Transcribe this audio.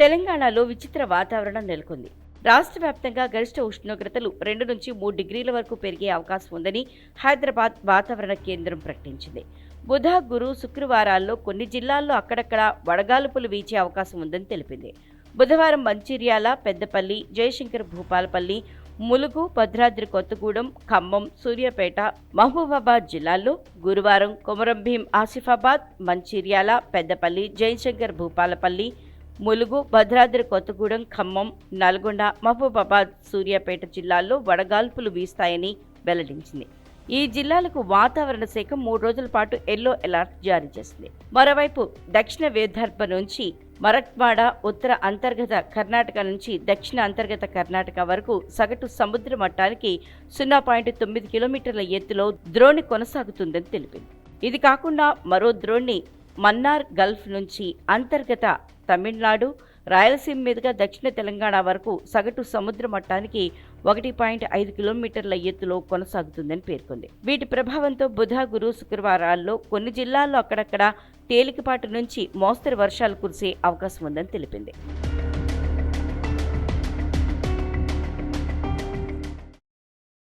తెలంగాణలో విచిత్ర వాతావరణం నెలకొంది. రాష్ట్ర వ్యాప్తంగా గరిష్ట ఉష్ణోగ్రతలు రెండు నుంచి మూడు డిగ్రీల వరకు పెరిగే అవకాశం ఉందని హైదరాబాద్ వాతావరణ కేంద్రం ప్రకటించింది. బుధ గురు శుక్రవారాల్లో కొన్ని జిల్లాల్లో అక్కడక్కడ వడగాలుపులు వీచే అవకాశం ఉందని తెలిపింది. బుధవారం మంచిర్యాల పెద్దపల్లి జయశంకర్ భూపాలపల్లి ములుగు భద్రాద్రి కొత్తగూడెం ఖమ్మం సూర్యాపేట మహబూబాబాద్ జిల్లాల్లో గురువారం కొమరంభీం ఆసిఫాబాద్ మంచిర్యాల పెద్దపల్లి జయశంకర్ భూపాలపల్లి ములుగు భద్రాద్రి కొత్తగూడెం ఖమ్మం నల్గొండ మహబూబాబాద్ సూర్యాపేట జిల్లాల్లో వడగాల్పులు వీస్తాయని వెల్లడించింది. ఈ జిల్లాలకు వాతావరణ శాఖ మూడు రోజుల పాటు ఎల్లో అలర్ట్ జారీ చేసింది. మరోవైపు దక్షిణ విదర్భ నుంచి మరట్వాడ ఉత్తర అంతర్గత కర్ణాటక నుంచి దక్షిణ అంతర్గత కర్ణాటక వరకు సగటు సముద్ర మట్టానికి సున్నా పాయింట్ తొమ్మిది కిలోమీటర్ల ఎత్తులో ద్రోణి కొనసాగుతుందని తెలిపింది. ఇది కాకుండా మరో ద్రోణి మన్నార్ గల్ఫ్ నుంచి అంతర్గత తమిళనాడు రాయలసీమ మీదుగా దక్షిణ తెలంగాణ వరకు సగటు సముద్ర మట్టానికి ఒకటి పాయింట్ ఐదు కిలోమీటర్ల ఎత్తులో కొనసాగుతుందని పేర్కొంది. వీటి ప్రభావంతో బుధ గురు శుక్రవారాల్లో కొన్ని జిల్లాల్లో అక్కడక్కడ తేలికపాటి నుంచి మోస్తరు వర్షాలు కురిసే అవకాశం ఉందని తెలిపింది.